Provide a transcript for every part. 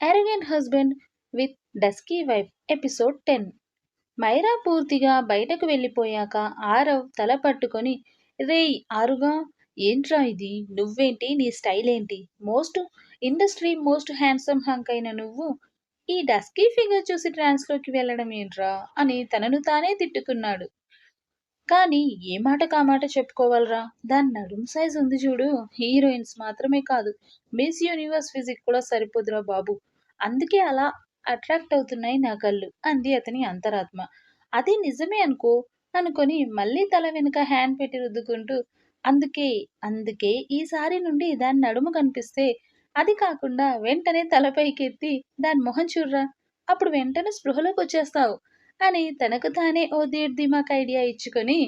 Arrogant husband with dusky wife episode ten Maira పూర్తిగా బయటకు వెళ్ళిపోయాక ఆరవ్ తల పట్టుకొని రేయ్ ఆరుగా ఏంట్రా ఇది? నువ్వేంటి? నీ స్టైల్ ఏంటి most industry most handsome hunk అయిన నువ్వు? ఈ డస్కీ ఫిగర్ చూసి ట్రాన్స్లోకి వెళ్ళడం ఏంట్రా? అని తనను తానే తిట్టుకున్నాడు. కానీ ఏ మాట కామాట చెప్పుకోవాలరా? దాని నడుము సైజ్ ఉంది చూడు. హీరోయిన్స్ మాత్రమే కాదు మిస్ యూనివర్స్ ఫిజిక్ కూడా సరిపోదురా బాబు. అందుకే అలా అట్రాక్ట్ అవుతున్నాయి నా కళ్ళు అంది అతని అంతరాత్మ. అది నిజమే అనుకో అనుకొని మళ్ళీ తల వెనుక హ్యాండ్ పెట్టి రుద్దుకుంటూ అందుకే అందుకే ఈసారి నుండి దాని నడుము కనిపిస్తే అది కాకుండా వెంటనే తలపైకెత్తి దాని మొహం చూర్రా అప్పుడు వెంటనే స్పృహలోకి వచ్చేస్తావు అని తనకు తానే ఓ దీర్దిమాక్ ఐడియా ఇచ్చుకొని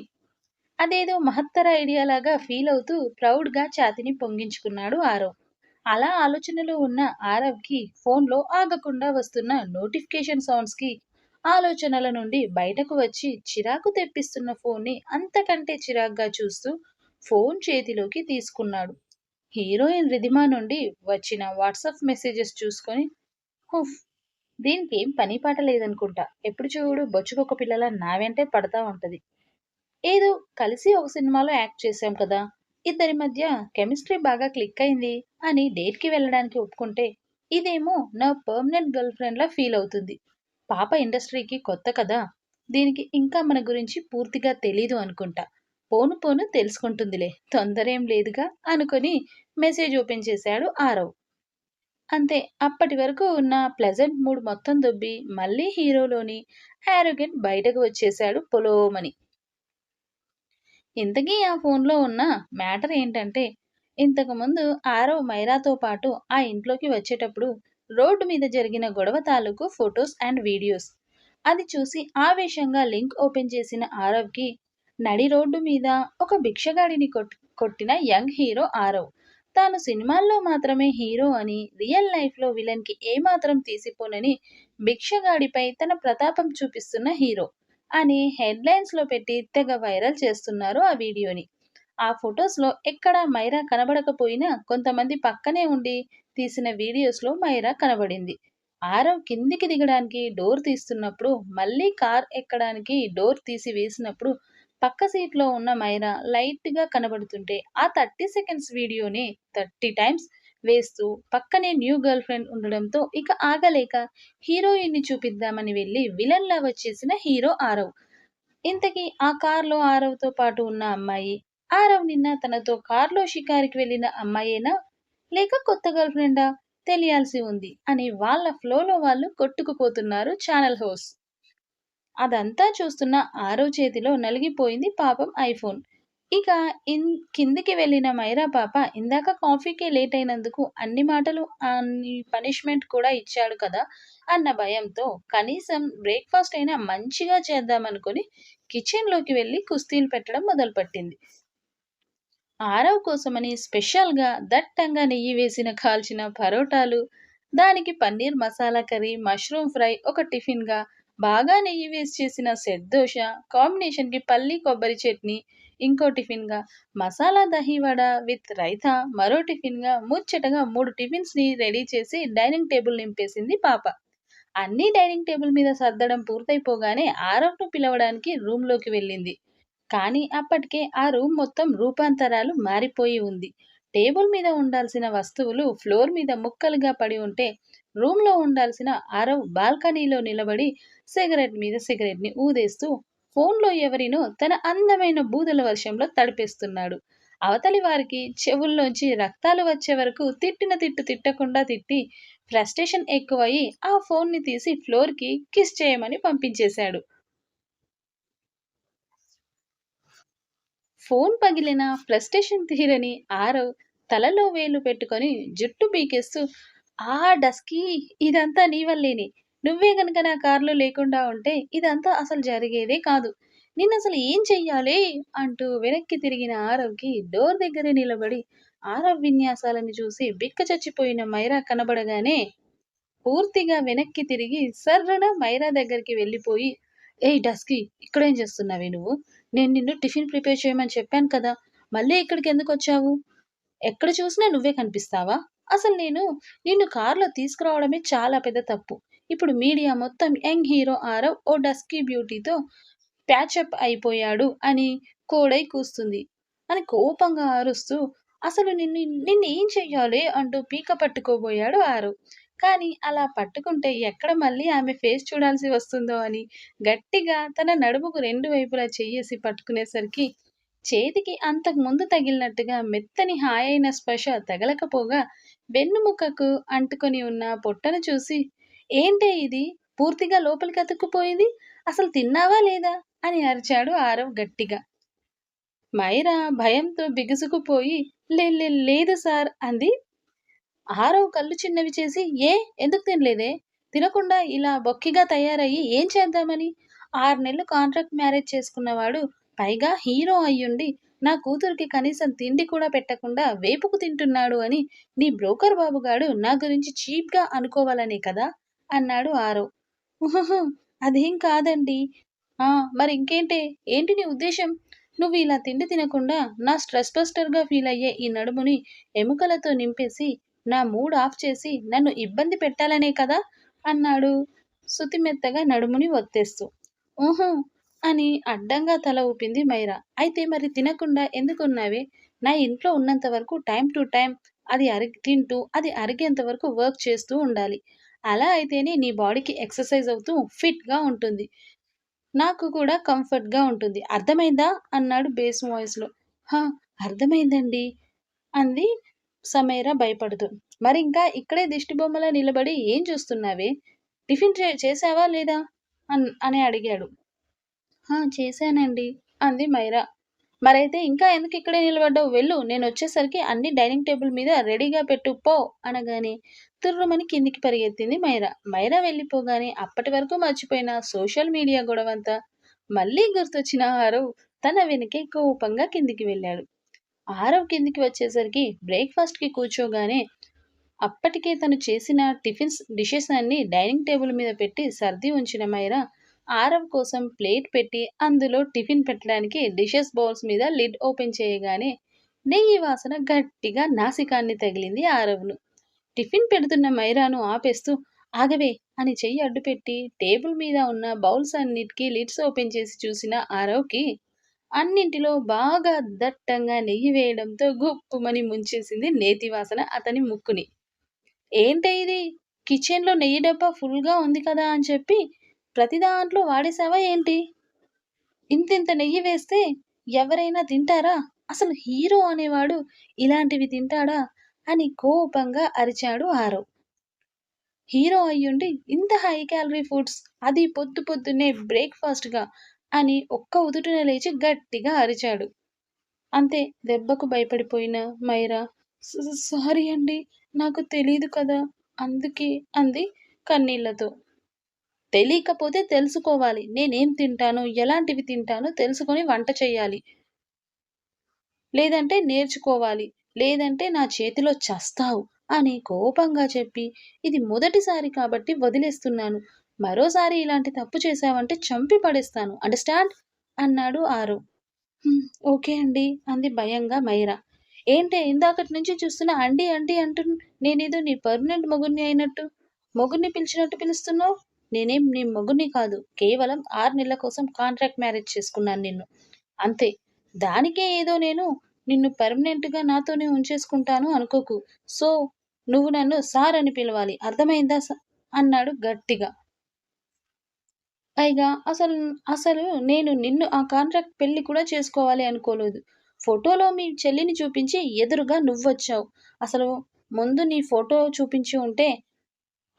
అదేదో మహత్తర ఐడియా లాగా ఫీల్ అవుతూ ప్రౌడ్గా ఛాతిని పొంగించుకున్నాడు ఆరవ్ అలా ఆలోచనలో ఉన్న ఆరవ్కి ఫోన్లో ఆగకుండా వస్తున్న నోటిఫికేషన్ సౌండ్స్కి ఆలోచనల నుండి బయటకు వచ్చి చిరాకు తెప్పిస్తున్న ఫోన్ని అంతకంటే చిరాగ్గా చూస్తూ ఫోన్ చేతిలోకి తీసుకున్నాడు. హీరోయిన్ రిధిమా నుండి వచ్చిన వాట్సాప్ మెసేజెస్ చూసుకొని హుఫ్ దీనికి ఏం పని పాట లేదనుకుంటా. ఎప్పుడు చూడు బొచ్చుకొక పిల్లల నా వెంటే పడతా ఉంటది. ఏదో కలిసి ఒక సినిమాలో యాక్ట్ చేశాం కదా. ఇద్దరి మధ్య కెమిస్ట్రీ బాగా క్లిక్ అయింది అని డేట్కి వెళ్ళడానికి ఒప్పుకుంటే ఇదేమో నా పర్మనెంట్ గర్ల్ ఫ్రెండ్లా ఫీల్ అవుతుంది. పాప ఇండస్ట్రీకి కొత్త కదా దీనికి ఇంకా మన గురించి పూర్తిగా తెలీదు అనుకుంటా. పోను పోను తెలుసుకుంటుందిలే తొందర ఏం లేదుగా అనుకొని మెసేజ్ ఓపెన్ చేశాడు ఆరవ్. అంతే అప్పటి వరకు ఉన్న ప్లెజెంట్ మూడ్ మొత్తం దొబ్బి మళ్ళీ హీరోలోని హ్యారోగెట్ బయటకు వచ్చేశాడు పొలోమని. ఇంతకీ ఆ ఫోన్లో ఉన్న మ్యాటర్ ఏంటంటే ఇంతకుముందు ఆరవ్ మైరాతో పాటు ఆ ఇంట్లోకి వచ్చేటప్పుడు రోడ్డు మీద జరిగిన గొడవ తాలూకు ఫొటోస్ అండ్ వీడియోస్. అది చూసి ఆవేశంగా లింక్ ఓపెన్ చేసిన ఆరవ్కి నడి రోడ్డు మీద ఒక భిక్షగాడిని కొట్టిన యంగ్ హీరో ఆరవ్. తాను సినిమాల్లో మాత్రమే హీరో అని రియల్ లైఫ్లో విలన్కి ఏమాత్రం తీసిపోనని భిక్షగాడిపై తన ప్రతాపం చూపిస్తున్న హీరో. అని హెడ్లైన్స్లో పెట్టి తెగ వైరల్ చేస్తున్నారు ఆ వీడియోని. ఆ ఫొటోస్లో ఎక్కడ మైరా కనబడకపోయినా కొంతమంది పక్కనే ఉండి తీసిన వీడియోస్లో మైరా కనబడింది. ఆరవ్ కిందికి దిగడానికి డోర్ తీస్తున్నప్పుడు మళ్ళీ కార్ ఎక్కడానికి డోర్ తీసి వేసినప్పుడు పక్క సీట్లో ఉన్న మైరా లైట్గా కనబడుతుంటే ఆ థర్టీ సెకండ్స్ వీడియోని థర్టీ టైమ్స్ వేస్తూ పక్కనే న్యూ గర్ల్ ఫ్రెండ్ ఉండడంతో ఇక ఆగలేక హీరోయిన్ని చూపిద్దామని వెళ్ళి విలన్లా వచ్చేసిన హీరో ఆరవ్. ఇంతకీ ఆ కార్లో ఆరవ్తో పాటు ఉన్న అమ్మాయి ఆరవ్ నిన్న తనతో కార్లో షికారికి వెళ్ళిన అమ్మాయేనా? లేక కొత్త గర్ల్ ఫ్రెండా? తెలియాల్సి ఉంది అని వాళ్ళ ఫ్లోలో వాళ్ళు కొట్టుకుపోతున్నారు ఛానల్ హోస్ అదంతా చూస్తున్న ఆరవ్ చేతిలో నలిగిపోయింది పాపం ఐఫోన్. ఇక ఇన్ కిందికి వెళ్ళిన మైరా పాప ఇందాక కాఫీకి లేట్ అయినందుకు అన్ని మాటలు అన్ని పనిష్మెంట్ కూడా ఇచ్చాడు కదా అన్న భయంతో కనీసం బ్రేక్ఫాస్ట్ అయినా మంచిగా చేద్దామనుకొని కిచెన్లోకి వెళ్ళి కుస్తీలు పెట్టడం మొదలుపెట్టింది. ఆరవ్ కోసమని స్పెషల్గా దట్టంగా నెయ్యి వేసిన కాల్చిన పరోటాలు దానికి paneer masala curry mushroom fry ఒక టిఫిన్గా బాగా నెయ్యి వేసి చేసిన సెట్ దోశ కాంబినేషన్కి పల్లి కొబ్బరి చట్నీ ఇంకో టిఫిన్గా మసాలా దహి వడ విత్ రైతా మరో టిఫిన్గా ముచ్చటగా మూడు టిఫిన్స్ని రెడీ చేసి డైనింగ్ టేబుల్ నింపేసింది పాప. అన్నీ డైనింగ్ టేబుల్ మీద సర్దడం పూర్తయిపోగానే ఆరవ్ను పిలవడానికి రూమ్లోకి వెళ్ళింది. కానీ అప్పటికే ఆ రూమ్ మొత్తం రూపాంతరాలు మారిపోయి ఉంది. టేబుల్ మీద ఉండాల్సిన వస్తువులు ఫ్లోర్ మీద ముక్కలుగా పడి ఉంటే రూమ్లో ఉండాల్సిన ఆరవ్ బాల్కనీలో నిలబడి సిగరెట్ మీద సిగరెట్ని ఊదేస్తూ ఫోన్లో ఎవరినో తన అందమైన బూదల వర్షంలో తడిపేస్తున్నాడు. అవతలి వారికి చెవుల్లోంచి రక్తాలు వచ్చే వరకు తిట్టిన తిట్టు తిట్టకుండా తిట్టి ఫ్రస్ట్రేషన్ ఎక్కువయ్యి ఆ ఫోన్ని తీసి ఫ్లోర్కి కిస్ చేయమని పంపించేశాడు. ఫోన్ పగిలిన ఫ్రస్ట్రేషన్ తీరని ఆరవ్ తలలో వేలు పెట్టుకొని జుట్టు పీకేస్తూ ఆ డస్కీ ఇదంతా నీ వల్లేని. నువ్వే గనక నా కారులో లేకుండా ఉంటే ఇదంతా అసలు జరిగేదే కాదు. నేను అసలు ఏం చెయ్యాలి? అంటూ వెనక్కి తిరిగిన ఆరవ్కి డోర్ దగ్గరే నిలబడి ఆరవ్ విన్యాసాలను చూసి బిక్క చచ్చిపోయిన మైరా కనబడగానే పూర్తిగా వెనక్కి తిరిగి సర్రన మైరా దగ్గరికి వెళ్ళిపోయి ఏయ్ డస్కి ఇక్కడేం చేస్తున్నావే నువ్వు? నేను నిన్ను టిఫిన్ ప్రిపేర్ చేయమని చెప్పాను కదా మళ్ళీ ఇక్కడికి ఎందుకు వచ్చావు? ఎక్కడ చూసినా నువ్వే కనిపిస్తావా? అసలు నేను నిన్ను కారులో తీసుకురావడమే చాలా పెద్ద తప్పు. ఇప్పుడు మీడియా మొత్తం యంగ్ హీరో ఆరవ్ ఓ డస్కీ బ్యూటీతో ప్యాచప్ అయిపోయాడు అని కోడై కూస్తుంది. అని కోపంగా అరుస్తూ అసలు నిన్ను నిన్ను ఏం చెయ్యాలి? అంటూ పీక పట్టుకోబోయాడు ఆరవ్. కానీ అలా పట్టుకుంటే ఎక్కడ మళ్ళీ ఆమె ఫేస్ చూడాల్సి వస్తుందో అని గట్టిగా తన నడుముకు రెండు వైపులా చెయ్యేసి పట్టుకునేసరికి చేతికి అంతకు ముందు తగిలినట్టుగా మెత్తని హాయైన స్పర్శ తగలకపోగా వెన్నుముకకు అంటుకొని ఉన్న పొట్టను చూసి ఏంటే ఇది? పూర్తిగా లోపలికి అతుక్కుపోయింది? అసలు తిన్నావా లేదా? అని అరిచాడు ఆరవ్ గట్టిగా. మైరా భయంతో బిగుసుకుపోయి లే లే- లేదు సార్ అంది. ఆరవ్ కళ్ళు చిన్నవి చేసి ఏ ఎందుకు తినలేదే? తినకుండా ఇలా బొక్కిగా తయారయ్యి ఏం చేద్దామని? ఆరు నెలలు కాంట్రాక్ట్ మ్యారేజ్ చేసుకున్నవాడు పైగా హీరో అయ్యుండి నా కూతురికి కనీసం తిండి కూడా పెట్టకుండా వేపుకు తింటున్నాడు అని నీ బ్రోకర్ బాబుగాడు నా గురించి చీప్గా అనుకోవాలనే కదా? అన్నాడు ఆరవ్. అదేం కాదండి. ఆ మరి ఇంకేంటే ఏంటి నీ ఉద్దేశం? నువ్వు ఇలా తిండి తినకుండా నా స్ట్రెస్ బస్టర్గా ఫీల్ అయ్యే ఈ నడుముని ఎముకలతో నింపేసి నా మూడ్ ఆఫ్ చేసి నన్ను ఇబ్బంది పెట్టాలనే కదా? అన్నాడు శుతిమెత్తగా నడుముని ఒత్తేస్తూ. ఊహూ అని అడ్డంగా తల ఊపింది మైరా. అయితే మరి తినకుండా ఎందుకున్నావే? నా ఇంట్లో ఉన్నంత వరకు టైం టు టైం అది అరి తింటూ అది అరిగేంత వరకు వర్క్ చేస్తూ ఉండాలి. అలా అయితేనే నీ బాడీకి ఎక్సర్సైజ్ అవుతూ ఫిట్గా ఉంటుంది. నాకు కూడా కంఫర్ట్గా ఉంటుంది. అర్థమైందా? అన్నాడు బేస్ వాయిస్లో. హా అర్థమైందండి అంది సమీర భయపడుతూ. మరి ఇంకా ఇక్కడే దిష్టిబొమ్మలా నిలబడి ఏం చూస్తున్నావే? టిఫిన్ చే- చేసావా లేదా? అన్ అని అడిగాడు. చేశానండి అంది మైరా. మరైతే ఇంకా ఎందుకు ఇక్కడే నిలబడ్డావు? వెళ్ళు నేను వచ్చేసరికి అన్ని డైనింగ్ టేబుల్ మీద రెడీగా పెట్టు పో అనగానే తుర్రుమని కిందికి పరిగెత్తింది మైరా. మైరా వెళ్ళిపోగానే అప్పటి వరకు మర్చిపోయిన సోషల్ మీడియా గొడవంతా. మళ్ళీ గుర్తొచ్చిన ఆరవ్ తన వెనకే కోపంగా కిందికి వెళ్ళాడు. ఆరవ్ కిందికి వచ్చేసరికి బ్రేక్ఫాస్ట్కి కూర్చోగానే అప్పటికే తను చేసిన టిఫిన్స్ డిషెస్ అన్ని డైనింగ్ టేబుల్ మీద పెట్టి సర్ది ఉంచిన మైరా ఆరవ్ కోసం ప్లేట్ పెట్టి అందులో టిఫిన్ పెట్టడానికి డిషెస్ బౌల్స్ మీద లిడ్ ఓపెన్ చేయగానే నెయ్యి వాసన గట్టిగా నాసికాన్ని తగిలింది ఆరవ్ను. టిఫిన్ పెడుతున్న మైరాను ఆపేస్తూ ఆగవే అని చెయ్యి అడ్డుపెట్టి టేబుల్ మీద ఉన్న బౌల్స్ అన్నిటికీ లిడ్స్ ఓపెన్ చేసి చూసిన ఆరవ్కి అన్నింటిలో బాగా దట్టంగా నెయ్యి వేయడంతో గుప్పుమని ముంచేసింది నేతి వాసన అతని ముక్కుని. ఏంటే ఇది? కిచెన్లో నెయ్యి డబ్బా ఫుల్గా ఉంది కదా అని చెప్పి ప్రతి దాంట్లో వాడేసావా ఏంటి? ఇంతింత నెయ్యి వేస్తే ఎవరైనా తింటారా? అసలు హీరో అనేవాడు ఇలాంటివి తింటాడా? అని కోపంగా అరిచాడు ఆరవ్ హీరో అయ్యుండి ఇంత హై క్యాలరీ ఫుడ్స్ అది పొద్దు పొద్దున్నే బ్రేక్ఫాస్ట్గా అని ఒక్క ఉదుటిన లేచి గట్టిగా అరిచాడు. అంతే దెబ్బకు భయపడిపోయిన మైరా? సారీ అండి నాకు తెలీదు కదా అందుకే అంది కన్నీళ్ళతో. తెలియకపోతే తెలుసుకోవాలి నేనేం తింటాను ఎలాంటివి తింటానో తెలుసుకొని వంట చేయాలి లేదంటే నేర్చుకోవాలి లేదంటే నా చేతిలో చస్తావు అని కోపంగా చెప్పి ఇది మొదటిసారి కాబట్టి వదిలేస్తున్నాను. మరోసారి ఇలాంటి తప్పు చేశావంటే చంపి పడేస్తాను. అండర్స్టాండ్? అన్నాడు ఆరు. ఓకే అండి అంది భయంగా మైరా. ఏంటే ఇందాకటి నుంచి చూస్తున్నా అండి అండి అంటు నేనేదో నీ పర్మనెంట్ మొగుడిని అయినట్టు. మొగుడిని పిలిచినట్టు పిలుస్తున్నావు? నేనేం నీ మొగుడిని కాదు. కేవలం ఆరు నెలల కోసం కాంట్రాక్ట్ మ్యారేజ్ చేసుకున్నాను నిన్ను. అంతే. దానికే ఏదో నేను నిన్ను పర్మనెంట్గా నాతోనే ఉంచేసుకుంటాను అనుకోకు. సో నువ్వు నన్ను సార్ అని పిలవాలి. అర్థమైందా అన్నాడు గట్టిగా. పైగా అసలు అసలు నేను నిన్ను ఆ కాంట్రాక్ట్ పెళ్ళి కూడా చేసుకోవాలి అనుకోలేదు. ఫోటోలో మీ చెల్లిని చూపించి ఎదురుగా నువ్వొచ్చావు. అసలు ముందు నీ ఫోటో చూపించి ఉంటే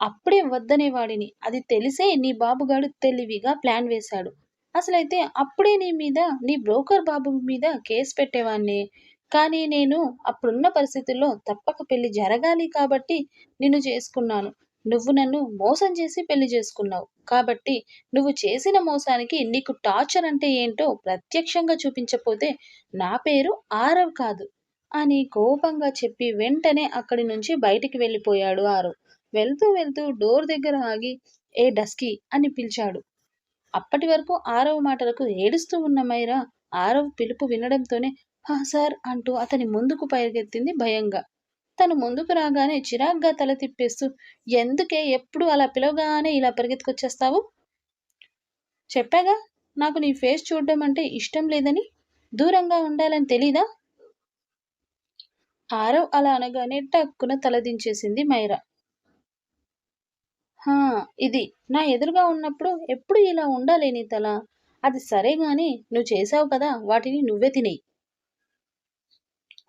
అప్పుడే వద్దనేవాడిని. అది తెలిసే నీ బాబుగాడు తెలివిగా ప్లాన్ వేశాడు. అసలైతే అప్పుడే నీ మీద నీ బ్రోకర్ బాబు మీద కేసు పెట్టేవాణ్ణి. కానీ నేను అప్పుడున్న పరిస్థితుల్లో తప్పక పెళ్ళి జరగాలి కాబట్టి నిన్ను చేసుకున్నాను. నువ్వు నన్ను మోసం చేసి పెళ్ళి చేసుకున్నావు. కాబట్టి నువ్వు చేసిన మోసానికి నీకు టార్చర్ అంటే ఏంటో ప్రత్యక్షంగా చూపించకపోతే నా పేరు ఆరవ్ కాదు అని కోపంగా చెప్పి వెంటనే అక్కడి నుంచి బయటికి వెళ్ళిపోయాడు ఆరవ్ వెళ్తూ వెళ్తూ డోర్ దగ్గర ఆగి ఏ డస్కీ అని పిలిచాడు. అప్పటి వరకు ఆరవ్ మాటలకు ఏడుస్తూ ఉన్న మైరా ఆరవ్ పిలుపు వినడంతోనే హా సార్ అంటూ అతని ముందుకు పరిగెత్తింది భయంగా. తను ముందుకు రాగానే చిరాగ్గా తల తిప్పేస్తూ ఎందుకే ఎప్పుడు అలా పిలవగానే ఇలా పరిగెత్తుకొచ్చేస్తావు? చెప్పాగా నాకు నీ ఫేస్ చూడడం అంటే ఇష్టం లేదని? దూరంగా ఉండాలని తెలీదా? ఆరవ్ అలా అనగానే టక్కున తలదించేసింది మైరా. హా ఇది. నా ఎదురుగా ఉన్నప్పుడు ఎప్పుడు ఇలా ఉండాలి నీ తల? అది సరే గాని నువ్వు చేసావు కదా వాటిని నువ్వే తినేయి.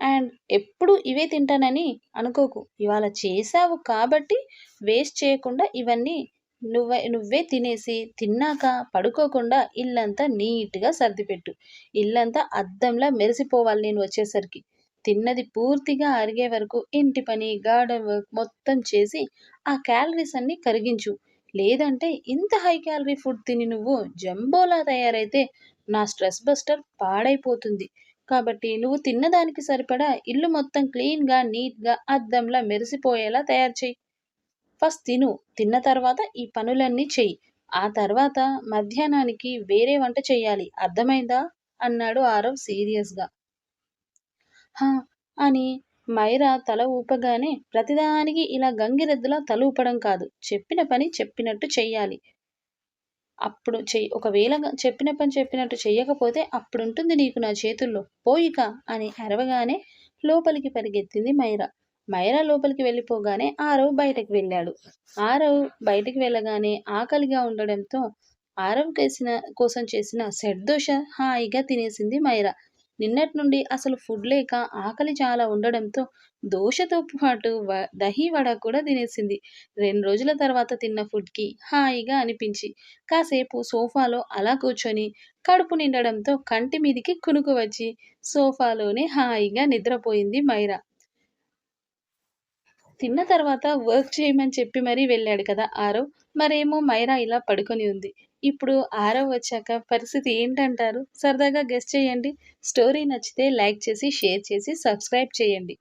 అండ్ ఎప్పుడు ఇవే తింటానని అనుకోకు. ఇవాళ చేసావు కాబట్టి వేస్ట్ చేయకుండా ఇవన్నీ నువ్వే నువ్వే తినేసి తిన్నాక పడుకోకుండా ఇల్లంతా నీట్గా సర్దిపెట్టు. ఇల్లంతా అద్దంలా మెరిసిపోవాలి నేను వచ్చేసరికి. తిన్నది పూర్తిగా అరిగే వరకు ఇంటి పని గార్డెన్ వర్క్ మొత్తం చేసి ఆ క్యాలరీస్ అన్ని కరిగించు. లేదంటే ఇంత హై క్యాలరీ ఫుడ్ తిని నువ్వు జంబోలా తయారైతే నా స్ట్రెస్ బస్టర్ పాడైపోతుంది. కాబట్టి నువ్వు తిన్నదానికి సరిపడా ఇల్లు మొత్తం క్లీన్గా నీట్గా అద్దంలా మెరిసిపోయేలా తయారు చేయి. ఫస్ట్ తిను. తిన్న తర్వాత ఈ పనులన్నీ చెయ్యి ఆ తర్వాత మధ్యాహ్నానికి వేరే వంట చేయాలి అర్థమైందా? అన్నాడు ఆరవ్ సీరియస్గా. హా అని మైరా తల ఊపగానే ప్రతిదానికి ఇలా గంగిరెద్దులా తల ఊపడం కాదు. చెప్పిన పని చెప్పినట్టు చెయ్యాలి. అప్పుడు చెయ్యి ఒకవేళ చెప్పిన పని చెప్పినట్టు చెయ్యకపోతే అప్పుడుంటుంది నీకు నా చేతుల్లో. పోయిక అని అరవగానే లోపలికి పరిగెత్తింది మైరా. మైరా లోపలికి వెళ్ళిపోగానే ఆరవ్ బయటకు వెళ్ళాడు. ఆరవ్ బయటికి వెళ్ళగానే ఆకలిగా ఉండడంతో ఆరవ్ కేసిన కోసం చేసిన సెట్ దోశ హాయిగా తినేసింది మైరా. నిన్నటి నుండి అసలు ఫుడ్ లేక ఆకలి చాలా ఉండడంతో దోశతో పాటు వ దహీ వడ కూడా తినేసింది. రెండు రోజుల తర్వాత తిన్న ఫుడ్కి హాయిగా అనిపించి కాసేపు సోఫాలో అలా కూర్చొని కడుపు నిండడంతో కంటి మీదికి కునుకు వచ్చి సోఫాలోనే హాయిగా నిద్రపోయింది మైరా. తిన్న తర్వాత వర్క్ చేయమని చెప్పి మరీ వెళ్ళాడు కదా ఆరో మరేమో మైరా ఇలా పడుకొని ఉంది. ఇప్పుడు ఆరవ వచ్చాక పరిస్థితి ఏంటంటారు? సరదాగా గెస్ట్ చేయండి. స్టోరీ నచ్చితే లైక్ చేసి షేర్ చేసి సబ్స్క్రైబ్ చేయండి.